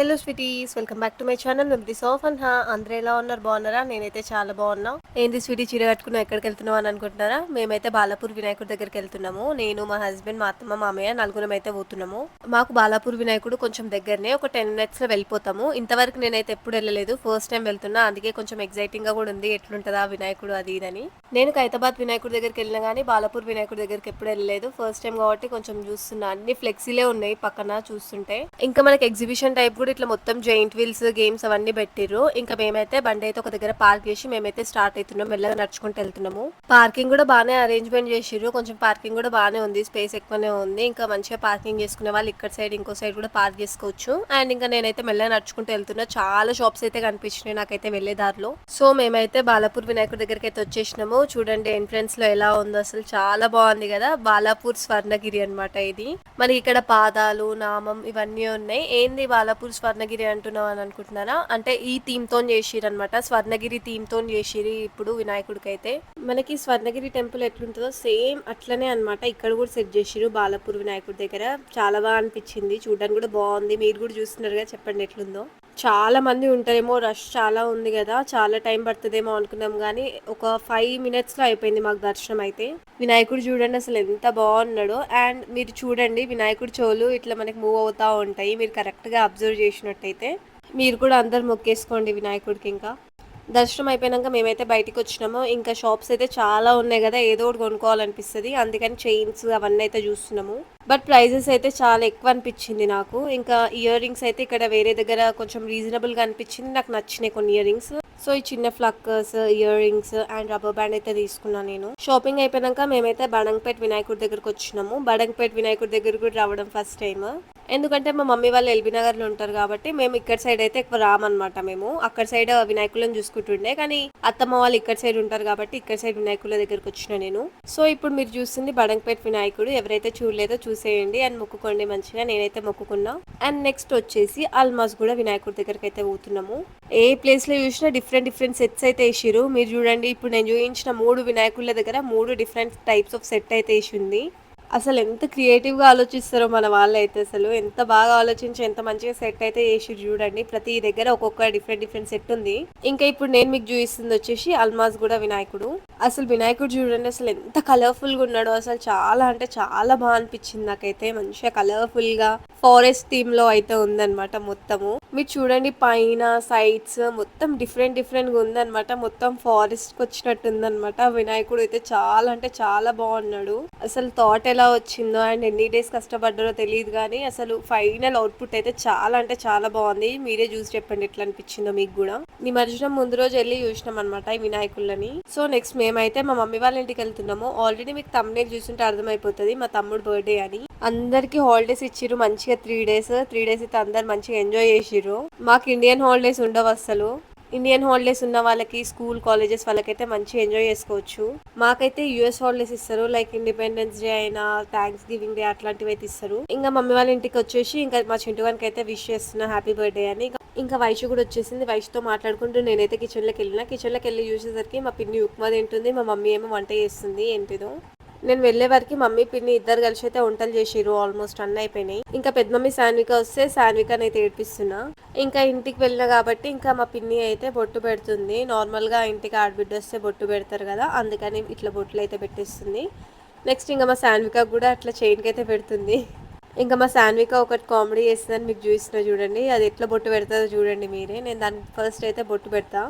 Hello sweeties welcome back to my channel మేము సోఫ్ and హా అందరూ ఎలా ఉన్నారు? బాగున్నారా? నేనైతే చాలా బాగున్నా. ఏంది స్వీటీ చీర కట్టుకున్నా ఎక్కడికి వెళ్తున్నాం అని అనుకుంటున్నారా? మేమైతే బాలాపూర్ వినాయకుడి దగ్గరికి వెళ్తున్నాము. నేను మా హస్బెండ్ మా అత్తమ్మ మామయ్య నలుగురం అయితే పోతున్నాము. మాకు బాలాపూర్ వినాయకుడు కొంచెం దగ్గరనే ఒక టెన్ మినిట్స్లో వెళ్ళిపోతాము. ఇంతవరకు నేనైతే ఎప్పుడు వెళ్ళలేదు. ఫస్ట్ టైం వెళ్తున్నా. అందుకే కొంచెం ఎక్సైటింగ్గా కూడా ఉంది. ఎట్లుంటదా వినాయకుడు అది ఇదని నేను ఖైతాబాద్ వినాయకుడి దగ్గరికి వెళ్ళినా కానీ బాలాపూర్ వినాయకుడి దగ్గరికి ఎప్పుడు వెళ్ళలేదు. ఫస్ట్ టైం కాబట్టి కొంచెం చూస్తున్నా. అన్ని ఫ్లెక్సీలే ఉన్నాయి పక్కన చూస్తుంటే. ఇంకా మనకి ఎగ్జిబిషన్ టైప్ కూడా ఇట్లా మొత్తం జెయింట్ వీల్స్ గేమ్స్ అవన్నీ పెట్టిర్రు. ఇంకా మేమైతే బండి అయితే ఒక దగ్గర పార్క్ చేసి మేమైతే స్టార్ట్ అవుతున్నాం మెల్లగా నడుచుకుంటూ వెళ్తున్నాము. పార్కింగ్ కూడా బాగానే అరేంజ్మెంట్ చేసిర్రు. కొంచెం పార్కింగ్ కూడా బాగానే ఉంది. స్పేస్ ఎక్కువనే ఉంది. ఇంకా మంచిగా పార్కింగ్ చేసుకునే వాళ్ళు ఇక్కడ సైడ్ ఇంకో సైడ్ కూడా పార్క్ చేసుకోవచ్చు. అండ్ ఇంకా నేనైతే మెల్లగా నడుచుకుంటూ వెళ్తున్నా. చాలా షాప్స్ అయితే కనిపించినాయి నాకైతే వెళ్ళే దారిలో. సో మేమైతే బాలాపూర్ వినాయకుడి దగ్గరికి అయితే వచ్చేసినాము. చూడండి ఎంట్రన్స్లో ఎలా ఉందో అసలు చాలా బాగుంది కదా. బాలాపూర్ స్వర్ణగిరి అన్నమాట ఇది. మనకి ఇక్కడ పాదాలు నామం ఇవన్నీ ఉన్నాయి. ఏంది బాలాపూర్ స్వర్ణగిరి అంటున్నావు అని అనుకుంటున్నారా? అంటే ఈ థీమ్తో స్వర్ణగిరి థీమ్తో చేసిరి ఇప్పుడు వినాయకుడికి అయితే మనకి స్వర్ణగిరి టెంపుల్ ఎట్లుంటుందో సేమ్ అట్లనే అనమాట ఇక్కడ కూడా సెట్ చేసిరు బాలాపూర్ వినాయకుడి దగ్గర. చాలా బాగా అనిపించింది. చూడడానికి కూడా బాగుంది. మీరు కూడా చూస్తున్నారు కదా చెప్పండి ఎట్లుందో. చాలా మంది ఉంటారేమో రష్ చాలా ఉంది కదా చాలా టైం పడుతుందేమో అనుకున్నాం కానీ ఒక ఫైవ్ మినిట్స్లో అయిపోయింది మాకు దర్శనం అయితే. వినాయకుడు చూడండి అసలు ఎంత బాగున్నాడో. అండ్ మీరు చూడండి వినాయకుడి చెవులు ఇట్లా మనకి మూవ్ అవుతా ఉంటాయి. మీరు కరెక్ట్గా అబ్జర్వ్ చేసినట్టయితే మీరు కూడా అందరు మొక్కేసుకోండి వినాయకుడికి ఇంకా. దర్శనం అయిపోయినాక మేమైతే బయటికి వచ్చినాము. ఇంకా షాప్స్ అయితే చాలా ఉన్నాయి కదా ఏదో ఒకటి కొనుక్కోవాలనిపిస్తుంది. అందుకని చైన్స్ అవన్నీ అయితే చూస్తున్నాము. బట్ ప్రైజెస్ అయితే చాలా ఎక్కువ అనిపించింది నాకు. ఇంకా ఇయర్ రింగ్స్ అయితే ఇక్కడ వేరే దగ్గర కొంచెం రీజనబుల్గా అనిపించింది. నాకు నచ్చినాయి కొన్ని ఇయర్ రింగ్స్ సో ఈ చిన్న ఫ్లక్కర్స్ earrings and rubber band అయితే తీసుకున్నాను నేను. షాపింగ్ అయిపోయినాక మేమైతే బడంగపేట్ వినాయకుడి దగ్గరకు వచ్చినాము. బడంగపేట్ వినాయకుడి దగ్గర కూడా రావడం ఫస్ట్ టైం ఎందుకంటే మా మమ్మీ వాళ్ళు ఎల్బీ నగర్లో ఉంటారు కాబట్టి మేము ఇక్కడ సైడ్ అయితే ఎక్కువ రామన్నమాట మేము. అక్కడ సైడ్ వినాయకులను చూసుకుంటుండే కానీ అత్తమ్మ వాళ్ళు ఇక్కడ సైడ్ ఉంటారు కాబట్టి ఇక్కడ సైడ్ వినాయకుల దగ్గరకు వచ్చిన నేను. సో ఇప్పుడు మీరు చూస్తుంది బడంగపేట వినాయకుడు ఎవరైతే చూడలేదో చూసేయండి అండ్ మొక్కుకోండి మంచిగా. నేనైతే మొక్కుకున్నా. అండ్ నెక్స్ట్ వచ్చేసి అల్మాస్ కూడా వినాయకుడి దగ్గరికి అయితే పోతున్నాము. ఏ ప్లేస్లో చూసినా డిఫరెంట్ డిఫరెంట్ సెట్స్ అయితే వేసిరు మీరు చూడండి ఇప్పుడు నేను చూపించిన మూడు వినాయకుల దగ్గర మూడు డిఫరెంట్ టైప్స్ ఆఫ్ సెట్ అయితే వేసింది. అసలు ఎంత క్రియేటివ్గా ఆలోచిస్తారో మన వాళ్ళు అయితే అసలు. ఎంత బాగా ఆలోచించి ఎంత మంచిగా సెట్ అయితే చేసి చూడండి. ప్రతి దగ్గర ఒక్కొక్క డిఫరెంట్ డిఫరెంట్ సెట్ ఉంది. ఇంకా ఇప్పుడు నేను మీకు చూపిస్తుంది వచ్చేసి అల్మాస్ కూడా వినాయకుడు. అసలు వినాయకుడు చూడండి అసలు ఎంత కలర్ఫుల్గా ఉన్నాడో. అసలు చాలా అంటే చాలా బాగా అనిపించింది నాకైతే. మంచిగా కలర్ఫుల్గా ఫారెస్ట్ థీమ్లో అయితే ఉందన్నమాట మొత్తము. మీరు చూడండి పైన సైడ్స్ మొత్తం డిఫరెంట్ డిఫరెంట్గా ఉందన్నమాట. మొత్తం ఫారెస్ట్కి వచ్చినట్టు ఉందన్నమాట. వినాయకుడు అయితే చాలా అంటే చాలా బాగున్నాడు. అసలు థాట్ ఎలా వచ్చిందో అండ్ ఎన్ని డేస్ కష్టపడ్డారో తెలియదు కానీ అసలు ఫైనల్ అవుట్పుట్ అయితే చాలా అంటే చాలా బాగుంది. మీరే చూసి చెప్పండి ఎట్లా అనిపించిందో మీకు కూడా. నిమజ్జనం ముందు రోజు వెళ్ళి చూసినాం అనమాట ఈ వినాయకులని. సో నెక్స్ట్ మేమైతే మా మమ్మీ వాళ్ళ ఇంటికి వెళ్తున్నాము. ఆల్రెడీ మీకు తమ్ముడే చూసుంటే అర్థమైపోతుంది మా తమ్ముడు బర్త్డే అని. అందరికి హాలిడేస్ ఇచ్చిర్రు మంచిగా త్రీ డేస్ త్రీ డేస్ అయితే అందరు మంచిగా ఎంజాయ్ చేసిర్రు. మాకు ఇండియన్ హాలిడేస్ ఉండవు అసలు ఇండియన్ హాలిడేస్ ఉన్న వాళ్ళకి స్కూల్ కాలేజెస్ వాళ్ళకైతే మంచిగా ఎంజాయ్ చేసుకోవచ్చు. మాకైతే యుఎస్ హాలిడేస్ ఇస్తారు. లైక్ ఇండిపెండెన్స్ డే అయినా థ్యాంక్స్ గివింగ్ డే అట్లాంటివి అయితే ఇస్తారు. ఇంకా మమ్మీ వాళ్ళ ఇంటికి వచ్చేసి ఇంకా మా చింటుగానికి అయితే విష్ చేస్తున్నా హ్యాపీ బర్త్డే అని. ఇంకా వైషు కూడా వచ్చేసింది. వైషుతో మాట్లాడుకుంటూ నేనైతే కిచెన్లోకి వెళ్ళిన. కిచెన్లోకి వెళ్ళి చూసేసరికి మా పిన్ని ఉప్మా తింటుంది. మా మమ్మీ ఏమో వంట చేస్తుంది. ఏంటిదో. నేను వెళ్ళే వరకు మమ్మీ పిన్ని ఇద్దరు కలిసి అయితే వంటలు చేసిరు ఆల్మోస్ట్ అన్నీ అయిపోయినాయి. ఇంకా పెద్ద మమ్మీ శాన్విక వస్తే శాన్విక అయితే ఏడిపిస్తున్నా. ఇంకా ఇంటికి వెళ్ళిన కాబట్టి ఇంకా మా పిన్ని అయితే బొట్టు పెడుతుంది. నార్మల్గా ఇంటికి ఆడబిడ్డ వస్తే బొట్టు పెడతారు కదా అందుకని ఇట్లా బొట్లు అయితే పెట్టేస్తుంది. నెక్స్ట్ ఇంకా మా శాన్విక కూడా అట్లా చైన్కి అయితే పెడుతుంది. ఇంకా మా శాన్విక ఒకటి కామెడీ చేస్తుందని మీకు చూపిస్తున్నా చూడండి. అది ఎట్లా బొట్టు పెడతారో చూడండి మీరే. నేను దాని ఫస్ట్ అయితే బొట్టు పెడతా.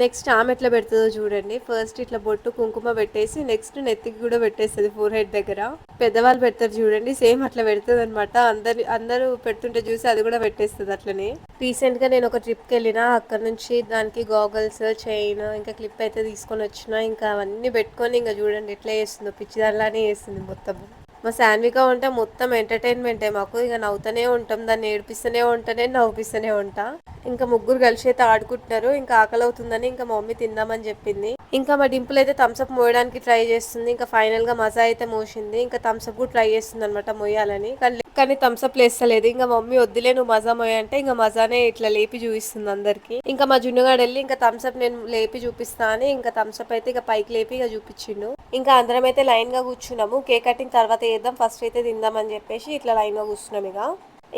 నెక్స్ట్ ఆమె ఎట్లా పెడుతుందో చూడండి. ఫస్ట్ ఇట్లా బొట్టు కుంకుమ పెట్టేసి నెక్స్ట్ నెత్తికి కూడా పెట్టేస్తుంది ఫోర్ హెడ్ దగ్గర. పెద్దవాళ్ళు పెడతారు చూడండి. సేమ్ అట్లా పెడుతుంది అనమాట అందరు అందరూ పెడుతుంటే చూసి అది కూడా పెట్టేస్తుంది అట్లనే. రీసెంట్గా నేను ఒక ట్రిప్కి వెళ్ళిన అక్కడ నుంచి దానికి గాగల్స్ చైన్ ఇంకా క్లిప్ అయితే తీసుకొని వచ్చిన ఇంకా అవన్నీ పెట్టుకొని ఇంకా చూడండి ఎట్లా చేస్తుందో. పిచ్చిదానిలానే చేస్తుంది మొత్తం. మా శాన్విక ఉంటే మొత్తం ఎంటర్టైన్మెంటే మాకు. ఇక నవ్వుతూనే ఉంటాం దాన్ని ఏడిపిస్తూనే ఉంటానే నవ్వుపిస్తూనే ఉంటా. ఇంకా ముగ్గురు కలిసి అయితే ఆడుకుంటున్నారు. ఇంకా ఆకలి అవుతుందని ఇంకా మా మమ్మీ తిందామని చెప్పింది. ఇంకా మా డింపుల్ అయితే థమ్స్అప్ మోయడానికి ట్రై చేస్తుంది. ఇంకా ఫైనల్గా మజా అయితే మోసింది. ఇంకా థమ్స్అప్ కూడా ట్రై చేస్తుంది అనమాట మోయాలని. కానీ కానీ థమ్స్అప్ లేస్తలేదు. ఇంకా మమ్మీ వద్దులే నువ్వు మజా మోయ అంటే ఇంకా మజానే ఇట్లా లేపి చూపిస్తుంది అందరికి. ఇంకా మా జున్నుగాడు వెళ్ళి ఇంకా థమ్స్అప్ నేను లేపి చూపిస్తా అని ఇంకా థమ్స్అప్ అయితే ఇక పైకి లేపి ఇక చూపించిండు. ఇంకా అందరం అయితే లైన్గా కూర్చున్నాము. కేక్ కటింగ్ తర్వాత చేద్దాం. ఫస్ట్ అయితే తిందాం అని చెప్పేసి ఇట్లా లైన్గా కూర్చున్నాం ఇక.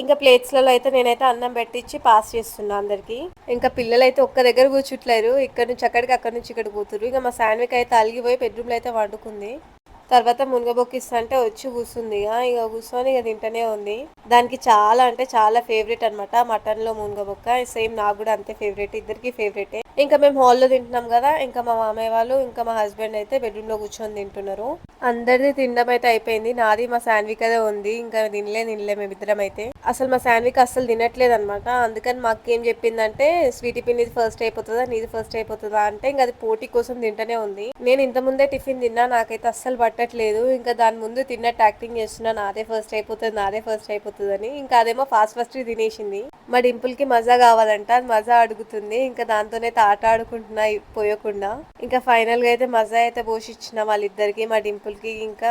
ఇంకా ప్లేట్స్లలో అయితే నేనైతే అన్నం పెట్టించి పాస్ చేస్తున్నా అందరికి. ఇంకా పిల్లలు అయితే ఒక్క దగ్గర కూర్చుట్లేరు. ఇక్కడ నుంచి అక్కడికి అక్కడ నుంచి ఇక్కడ కూతురు ఇంకా మా శాన్విక్ అయితే అలిగిపోయి బెడ్రూమ్లో అయితే వండుకుంది. తర్వాత మునగబొక్కిస్తా అంటే వచ్చి కూర్చుంది. ఇక కూర్చొని ఇక తింటనే ఉంది. దానికి చాలా అంటే చాలా ఫేవరెట్ అనమాట మటన్లో మునగబొక్క. సేమ్ నాకు కూడా అంతే ఫేవరెట్. ఇద్దరికి ఫేవరెట్. ఇంకా మేము హాల్లో తింటున్నాం కదా ఇంకా మా మామయ్య వాళ్ళు ఇంకా మా హస్బెండ్ అయితే బెడ్రూమ్లో కూర్చొని తింటున్నారు. అందరిది తినడం అయితే అయిపోయింది. నాది మా శాన్విక్ అదే ఉంది. ఇంకా తినలే తినలే మేమిద్దరం అయితే. అసలు మా శాన్విక్ అసలు తినట్లేదు అనమాట అందుకని మాకు ఏం చెప్పిందంటే స్వీటీ పిన్ ఫస్ట్ అయిపోతుందా నీది ఫస్ట్ అయిపోతుందా? అంటే ఇంకా అది పోటీ కోసం తింటనే ఉంది. నేను ఇంత ముందే టిఫిన్ తిన్నా నాకైతే అస్సలు పట్టట్లేదు. ఇంకా దాని ముందు తిన్నట్టు యాక్టింగ్ చేస్తున్నా నాదే ఫస్ట్ అయిపోతుంది నాదే ఫస్ట్ అయిపోతుందని. ఇంకా అదేమో ఫాస్ట్ ఫస్ట్ తినేసింది. మా డింపుల్కి మజా కావాలంట అది మజా అడుగుతుంది. ఇంకా దాంతోనే ఆట ఆడుకుంటున్నా పోయకుండా. ఇంకా ఫైనల్గా అయితే మజా అయితే పోషించిన వాళ్ళిద్దరికి మా డింపుల్కి ఇంకా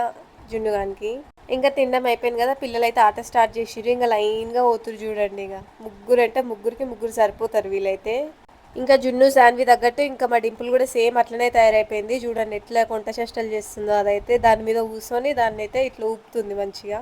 జున్నుగానికి. ఇంకా తినడం అయిపోయింది కదా పిల్లలు అయితే ఆట స్టార్ట్ చేసిర్రు. ఇంకా లైన్గా పోతురు చూడండి ఇక. ముగ్గురు అంటే ముగ్గురికి ముగ్గురు సరిపోతారు వీళ్ళైతే ఇంకా జున్ను శాన్వి తగ్గట్టు ఇంకా మా డింపుల్ కూడా సేమ్ అట్లనే తయారైపోయింది. చూడండి ఎట్లా కొంట చేష్టలు చేస్తుందో అదైతే దాని మీద కూర్చొని దాన్ని అయితే ఇట్లా ఊపుతుంది మంచిగా.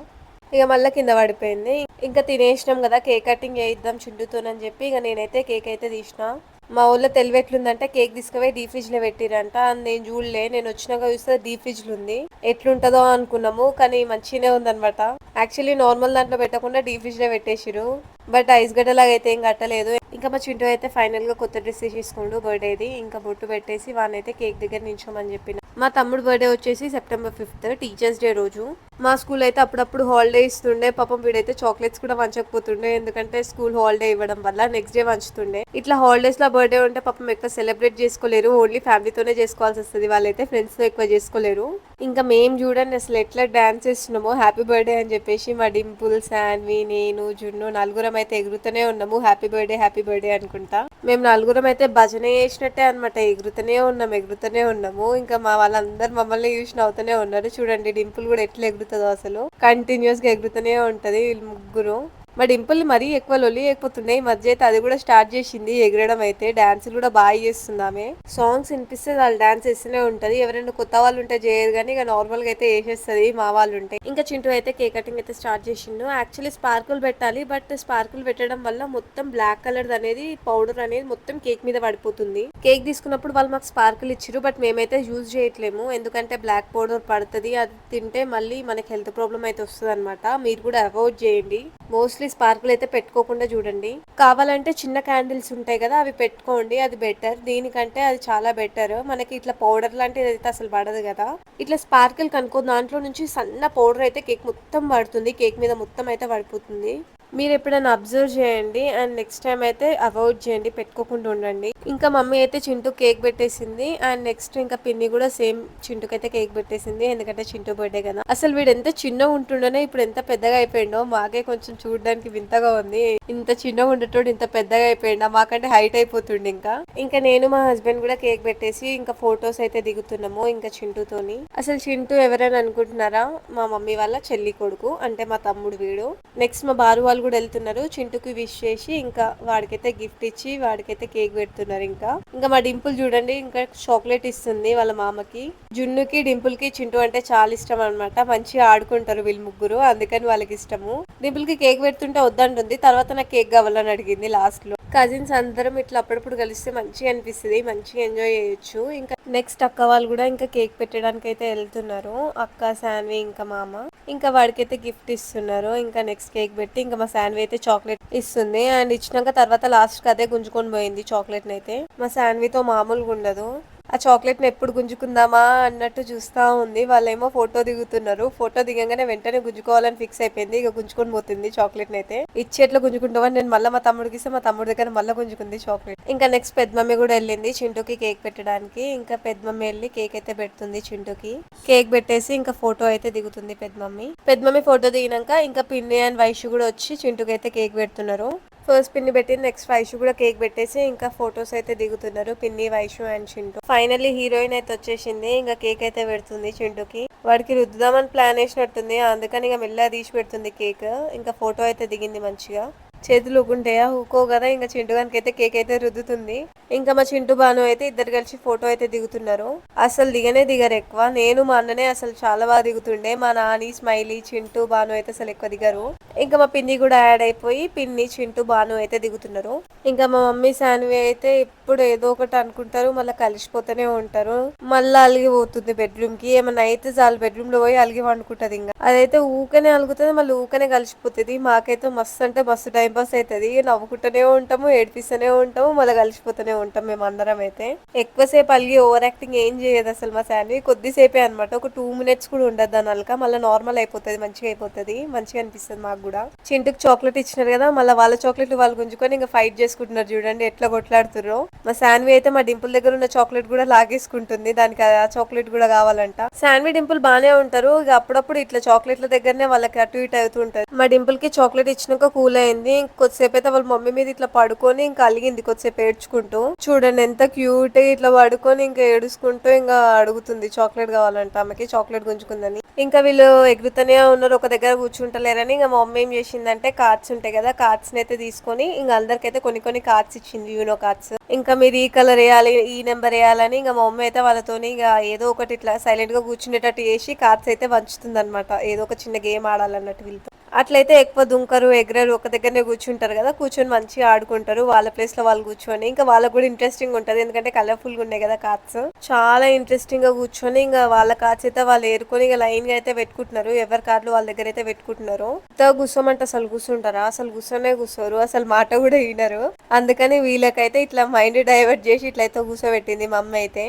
ఇక మళ్ళీ కింద పడిపోయింది. ఇంకా తినేసినాం కదా కేక్ కటింగ్ చేయిద్దాం చిండుతోనని చెప్పి ఇక నేనైతే కేక్ అయితే తీసిన. మా ఊళ్ళో తెలివి ఎట్లుందంటే కేక్ తీసుకుపోయి డీ ఫ్రిడ్జ్లో పెట్టిరంట నేను చూడలే నేను వచ్చినాక చూస్తే డీ ఫ్రిడ్జ్లో ఉంది. ఎట్లుంటదో అనుకున్నాము కానీ మంచిగానే ఉందనమాట యాక్చువల్లీ నార్మల్ దాంట్లో పెట్టకుండా డీ ఫ్రిడ్జ్లో పెట్టేసిరు బట్ ఐస్ గడ్డలాగా అయితే ఏం కట్టలేదు. ఇంకా మా చింటూ అయితే ఫైనల్గా కొత్త డ్రెస్ తీసుకోండు బర్త్డేది ఇంకా బొట్టు పెట్టేసి వానైతే కేక్ దగ్గర నించోమని చెప్పిన. మా తమ్ముడు బర్త్డే వచ్చేసి సెప్టెంబర్ ఫిఫ్త్ టీచర్స్ డే రోజు. మా స్కూల్ అయితే అప్పుడప్పుడు హాలిడే ఇస్తుండే. పాపం వీడైతే చాక్లెట్స్ కూడా వంచకపోతుండే. ఎందుకంటే స్కూల్ హాలిడే ఇవ్వడం వల్ల నెక్స్ట్ డే వంచుతుండే. ఇట్లా హాలిడేస్లో బర్త్డే ఉంటే పాపం ఎక్కువ సెలబ్రేట్ చేసుకోలేరు. ఓన్లీ ఫ్యామిలీతోనే చేసుకోవాల్సి వస్తుంది. వాళ్ళైతే ఫ్రెండ్స్తో ఎక్కువ చేసుకోలేరు. ఇంకా మేము చూడండి అసలు ఎట్లా డాన్స్ చేస్తున్నామో. హ్యాపీ బర్త్డే అని చెప్పేసి మా డింపుల్ శాన్వి నేను జున్ను నలుగురం అయితే ఎగురుతూనే ఉన్నాము. హ్యాపీ బర్త్డే హ్యాపీ బర్త్డే అనుకుంటా. మేము నలుగురం అయితే భజన చేసినట్టే అనమాట ఎగురుతూనే ఉన్నాం ఎగురుతూనే ఉన్నాము. ఇంకా మా వాళ్ళందరూ మమ్మల్ని చూసి నవ్వుతూనే ఉన్నారు. చూడండి డింపుల్ కూడా ఎట్లా ఎగురుతుందో అసలు. కంటిన్యూస్గా ఎగురుతూనే ఉంటది వీళ్ళు ముగ్గురు. మా డింపుల్ మరీ ఎక్కువ లొల్లి అయిపోతున్నాయి ఈ మధ్య అయితే అది కూడా స్టార్ట్ చేసింది ఎగరడం అయితే. డాన్సులు కూడా బాగా చేస్తున్నామే. సాంగ్స్ వినిపిస్తే వాళ్ళు డాన్స్ చేస్తూనే ఉంటది ఎవరైనా కొత్త వాళ్ళు ఉంటే చేయరు కానీ ఇక నార్మల్గా అయితే వేసేస్తుంది మా వాళ్ళు ఉంటే. ఇంకా చింటూ అయితే కేక్ కటింగ్ అయితే స్టార్ట్ చేసిండు. యాక్చువల్లీ స్పార్కుల్ పెట్టాలి బట్ స్పార్కుల్ పెట్టడం వల్ల మొత్తం బ్లాక్ కలర్ అనేది పౌడర్ అనేది మొత్తం కేక్ మీద పడిపోతుంది. కేక్ తీసుకున్నప్పుడు వాళ్ళు మాకు స్పార్కుల్ ఇచ్చారు బట్ మేమైతే యూజ్ చేయట్లేము. ఎందుకంటే బ్లాక్ పౌడర్ పడుతుంది అది తింటే మళ్ళీ మనకి హెల్త్ ప్రాబ్లం అయితే వస్తుంది అనమాట మీరు కూడా అవాయిడ్ చేయండి. మోస్ట్లీ స్పార్కుల్ అయితే పెట్టుకోకుండా చూడండి. కావాలంటే చిన్న క్యాండిల్స్ ఉంటాయి కదా అవి పెట్టుకోండి అది బెటర్ దీనికంటే అది చాలా బెటర్ మనకి ఇట్లా పౌడర్ లాంటిది అయితే అసలు పడదు కదా. ఇట్లా స్పార్కిల్ కనుక్కో దాంట్లో నుంచి సన్న పౌడర్ అయితే కేక్ మొత్తం పడుతుంది. కేక్ మీద మొత్తం అయితే పడిపోతుంది. మీరు ఎప్పుడైనా అబ్జర్వ్ చేయండి అండ్ నెక్స్ట్ టైం అయితే అవాయిడ్ చేయండి పెట్టుకోకుండా ఉండండి. ఇంకా మమ్మీ అయితే చింటూ కేక్ పెట్టేసింది అండ్ నెక్స్ట్ ఇంకా పిన్ని కూడా సేమ్ చింటూకి అయితే కేక్ పెట్టేసింది ఎందుకంటే చింటూ బర్త్డే కదా. అసలు వీడు ఎంత చిన్న ఉంటుండోనే ఇప్పుడు ఎంత పెద్దగా అయిపోయిండో మాకే కొంచెం చూడడానికి వింతగా ఉంది. ఇంత చిన్నగా ఉండేటోడు ఇంత పెద్దగా అయిపోయిండా మాకంటే హైట్ అయిపోతుండే ఇంకా. ఇంకా నేను మా హస్బెండ్ కూడా కేక్ పెట్టేసి ఇంకా ఫొటోస్ అయితే దిగుతున్నాము ఇంకా చింటూతోని. అసలు చింటూ ఎవరైనా అనుకుంటున్నారా? మా మమ్మీ వాళ్ళ చెల్లి కొడుకు అంటే మా తమ్ముడు వీడు. నెక్స్ట్ మా బారు వాళ్ళు కూడా వెళ్తున్నారు. చింటూకి విష్ చేసి ఇంకా వాడికైతే గిఫ్ట్ ఇచ్చి వాడికైతే కేక్ పెడుతున్నారు ఇంకా. ఇంకా మా డింపుల్ చూడండి ఇంకా చాక్లెట్ ఇస్తుంది వాళ్ళ మామకి. జున్నుకి డింపుల్కి చింటు అంటే చాలా ఇష్టం అనమాట మంచిగా ఆడుకుంటారు వీళ్ళు ముగ్గురు అందుకని వాళ్ళకి ఇష్టము. డింపుల్కి కేక్ పెడుతుంటే వద్దంటుంది తర్వాత నాకు కేక్ కావాలని అడిగింది లాస్ట్లో. కజిన్స్ అందరం ఇట్లా అప్పుడప్పుడు కలిస్తే మంచిగా అనిపిస్తుంది మంచిగా ఎంజాయ్ చేయొచ్చు. ఇంకా నెక్స్ట్ అక్క వాళ్ళు కూడా ఇంకా కేక్ పెట్టడానికి అయితే వెళ్తున్నారు. అక్క శాన్వి ఇంకా మామ. ఇంకా వాడికైతే గిఫ్ట్ ఇస్తున్నారు. ఇంకా నెక్స్ట్ కేక్ పెట్టి ఇంకా మా శాన్వి అయితే చాక్లెట్ ఇస్తుంది. అండ్ ఇచ్చినాక తర్వాత లాస్ట్కి అదే గుంజుకొని పోయింది చాక్లెట్ అయితే. మా శాన్వితో మామూలుగా ఉండదు. ఆ చాక్లెట్ని ఎప్పుడు గుంజుకుందామా అన్నట్టు చూస్తా ఉంది. వాళ్ళేమో ఫోటో దిగుతున్నారు. ఫోటో దిగంగానే వెంటనే గుంజుకోవాలని ఫిక్స్ అయిపోయింది. ఇక గుంజుకొని పోతుంది చాక్లెట్ అయితే. ఇచ్చేట్లో గుంజుకుంటామని నేను మళ్ళీ మా తమ్ముడికి ఇస్తే మా తమ్ముడి దగ్గర మళ్ళీ గుంజుకుంది చాక్లెట్. ఇంకా నెక్స్ట్ పెద్దమమ్మీ కూడా వెళ్ళింది చింటూకి కేక్ పెట్టడానికి. ఇంకా పెద్దమమ్మీ వెళ్ళి కేక్ అయితే పెడుతుంది చింటూకి. కేక్ పెట్టేసి ఇంకా ఫోటో అయితే దిగుతుంది పెద్దమమ్మీ. పెద్దమమ్మీ ఫోటో దిగినాక ఇంకా పిన్ని అండ్ వైషు కూడా వచ్చి చింటూకి అయితే కేక్ పెడుతున్నారు. ఫస్ట్ పిన్ని పెట్టింది నెక్స్ట్ వైషు కూడా కేక్ పెట్టేసి ఇంకా ఫొటోస్ అయితే దిగుతున్నారు పిన్ని Vaishu and Chintu. Finally heroine అయితే వచ్చేసింది ఇంకా కేక్ అయితే పెడుతుంది చింటూకి. వాడికి రుద్దుదామని ప్లాన్ వేసినట్టుంది అందుకని ఇక మెల్లగా తీసి పెడుతుంది కేక్. ఇంకా ఫోటో అయితే దిగింది మంచిగా. చేతులు ఊకుంటాయా? ఊకో కదా ఇంకా చింటు గానికి అయితే కేక్ అయితే రుద్దుతుంది. ఇంకా మా చింటు బాను అయితే ఇద్దరు కలిసి ఫోటో అయితే దిగుతున్నారు. అసలు దిగనే దిగరు ఎక్కువ. నేను మా అన్ననే అసలు చాలా బాగా దిగుతుండే. మా నాని స్మైలీ చింటు బాను అయితే అసలు ఎక్కువ దిగరు. ఇంకా మా పిన్ని కూడా యాడ్ అయిపోయి పిన్ని చింటూ బాను అయితే దిగుతున్నారు. ఇంకా మా మమ్మీ శాన్వి అయితే ఎప్పుడు ఏదో ఒకటి అనుకుంటారు మళ్ళీ కలిసిపోతూనే ఉంటారు. మళ్ళీ అలిగి పోతుంది బెడ్రూమ్కి. ఏమైనా అయితే చాలు బెడ్రూమ్లో పోయి అలిగి వండుకుంటది ఇంకా. అదైతే ఊకనే అలుగుతుంది మళ్ళీ ఊకనే కలిసిపోతుంది. మాకైతే మస్తు అంటే మస్తు టైం పాస్ అవుతుంది నవ్వుకుంటూనే ఉంటాము ఏడిపిస్తూనే ఉంటాము మళ్ళీ కలిసిపోతూనే ఉంటాం మేము అందరం అయితే. ఎక్కువసేపు అలిగి ఓవర్ యాక్టింగ్ ఏం చేయదు అసలు మా శాన్వి. కొద్దిసేపే అనమాట ఒక టూ మినిట్స్ కూడా ఉండదు దాని అలక. మళ్ళీ నార్మల్ అయిపోతుంది మంచిగా అయిపోతుంది. మంచిగా అనిపిస్తుంది మాకు. కూడా. చింటుకు చాక్లెట్ ఇచ్చినారు కదా మళ్ళీ వాళ్ళ చాక్లెట్ వాళ్ళు గుంజుకొని ఇంకా ఫైట్ చేసుకుంటున్నారు చూడండి ఎట్లా కొట్లాడుతుర్రో. మా శాన్వి అయితే మా డింపుల్ దగ్గర ఉన్న చాక్లెట్ కూడా లాగేసుకుంటుంది దానికి ఆ చాక్లెట్ కూడా కావాలంట. శాన్వి డింపుల్ బానే ఉంటారు ఇక అప్పుడప్పుడు ఇట్లా చాక్లెట్ల దగ్గరనే వాళ్ళకి అటు ఇటు అవుతూ ఉంటారు మా డింపుల్కి చాక్లెట్ ఇచ్చినాక కూల్ అయింది కొద్దిసేపు అయితే వాళ్ళ మమ్మీ మీద ఇట్లా పడుకొని ఇంకా అలిగింది కొద్దిసేపు ఏడ్చుకుంటూ. చూడండి ఎంత క్యూట్ ఇట్లా పడుకొని ఇంకా ఏడుచుకుంటూ ఇంకా అడుగుతుంది చాక్లెట్ కావాలంట ఆమెకి చాక్లెట్ గుంజుకుందని. ఇంకా వీళ్ళు ఎగురుతూనే ఉన్నారు ఒక దగ్గర కూర్చుంటలేరని ఇంకా మా మమ్మీ ఏం చేసిందంటే కార్డ్స్ ఉంటాయి కదా కార్డ్స్ అయితే తీసుకొని ఇంకా అందరికైతే కొన్ని కొన్ని కార్డ్స్ ఇచ్చింది యూనో కార్డ్స్ ఇంకా మీరు ఈ కలర్ వేయాలి ఈ నెంబర్ వేయాలని ఇంకా మా మమ్మీ అయితే వాళ్ళతోని ఇక ఏదో ఒకటి ఇట్లా సైలెంట్గా కూర్చునేటట్టు చేసి కార్డ్స్ అయితే పంచుతుంది అనమాట ఏదో ఒక చిన్న గేమ్ ఆడాలన్నట్టు వీళ్ళతో. అట్లయితే ఎక్కువ దుంకరు ఎగరరు ఒక దగ్గరనే కూర్చుంటారు కదా కూర్చొని మంచిగా ఆడుకుంటారు వాళ్ళ ప్లేస్లో వాళ్ళు కూర్చొని ఇంకా వాళ్ళకు కూడా ఇంట్రెస్టింగ్ ఉంటుంది ఎందుకంటే కలర్ఫుల్గా ఉన్నాయి కదా కార్డ్స్ చాలా ఇంట్రెస్టింగ్గా కూర్చొని ఇంకా వాళ్ళ కార్డ్స్ అయితే వాళ్ళు ఏరుకొని ఇక లైన్గా అయితే పెట్టుకుంటున్నారు ఎవరి కార్డులు వాళ్ళ దగ్గర అయితే పెట్టుకుంటున్నారు. ఇంత కూర్చోమంటే అసలు కూర్చుంటారా? అసలు కూర్చొనే కూర్చోరు అసలు మాట కూడా వినరు. అందుకని వీళ్ళకైతే ఇట్లా మైండ్ డైవర్ట్ చేసి ఇట్లయితే కూర్చోబెట్టింది మమ్మీ అయితే.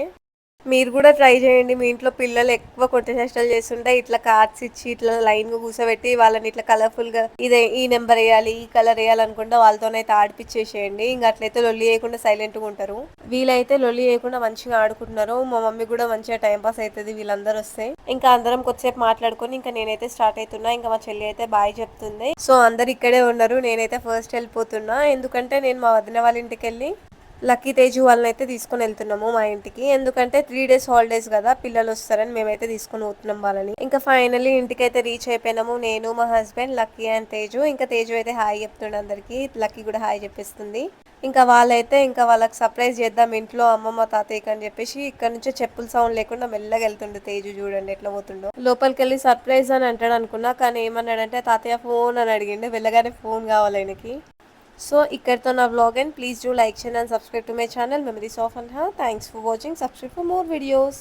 మీరు కూడా ట్రై చేయండి. మీ ఇంట్లో పిల్లలు ఎక్కువ కొత్త చేష్టలు చేస్తుంటే ఇట్లా కార్డ్స్ ఇచ్చి ఇట్లా లైన్గా కూర్చోబెట్టి వాళ్ళని ఇట్లా కలర్ఫుల్గా ఇదే ఈ నెంబర్ వేయాలి ఈ కలర్ వేయాలనుకుంటే వాళ్ళతోనైతే ఆడిపించేసేయండి ఇంకా అట్లయితే లొల్లి వేయకుండా సైలెంట్గా ఉంటారు. వీళ్ళైతే లొల్లి వేయకుండా మంచిగా ఆడుకుంటున్నారు. మా మమ్మీ కూడా మంచిగా టైం పాస్ అవుతుంది వీళ్ళందరూ వస్తే ఇంకా అందరం కొద్దిసేపు మాట్లాడుకొని ఇంకా నేనైతే స్టార్ట్ అవుతున్నా ఇంకా మా చెల్లి అయితే బాయ్ చెప్తుంది. సో అందరు ఇక్కడే ఉన్నారు. నేనైతే ఫస్ట్ వెళ్ళిపోతున్నా. ఎందుకంటే నేను మా వదిన వాళ్ళ ఇంటికి వెళ్ళి లక్కీ తేజు వాళ్ళని అయితే తీసుకొని వెళ్తున్నాము మా ఇంటికి. ఎందుకంటే త్రీ డేస్ హాలిడేస్ కదా పిల్లలు వస్తారని మేమైతే తీసుకొని పోతున్నాం వాళ్ళని. ఇంకా ఫైనలీ ఇంటికి అయితే రీచ్ అయిపోయినాము నేను మా హస్బెండ్ లక్కీ అండ్ తేజు. ఇంకా తేజు అయితే హాయ్ చెప్తుండే అందరికి. లక్కీ కూడా హాయ్ చెప్పిస్తుంది. ఇంకా వాళ్ళైతే ఇంకా వాళ్ళకి సర్ప్రైజ్ చేద్దాం ఇంట్లో అమ్మమ్మ తాతయ్యకి అని చెప్పేసి ఇక్కడ నుంచి చెప్పుల సౌండ్ లేకుండా మెల్లగా వెళ్తుండే తేజు చూడండి ఎట్లా పోతుండో. లోపలికి వెళ్ళి సర్ప్రైజ్ అని అంటాడు అనుకున్నా కానీ ఏమన్నాడంటే తాతయ్య ఫోన్ అని అడిగిండే. వెళ్ళగానే ఫోన్ కావాలి ఆయనకి. సో ఇక్కడితో నా vlog and please do like share and subscribe to my channel memories of and have thanks for watching subscribe for more videos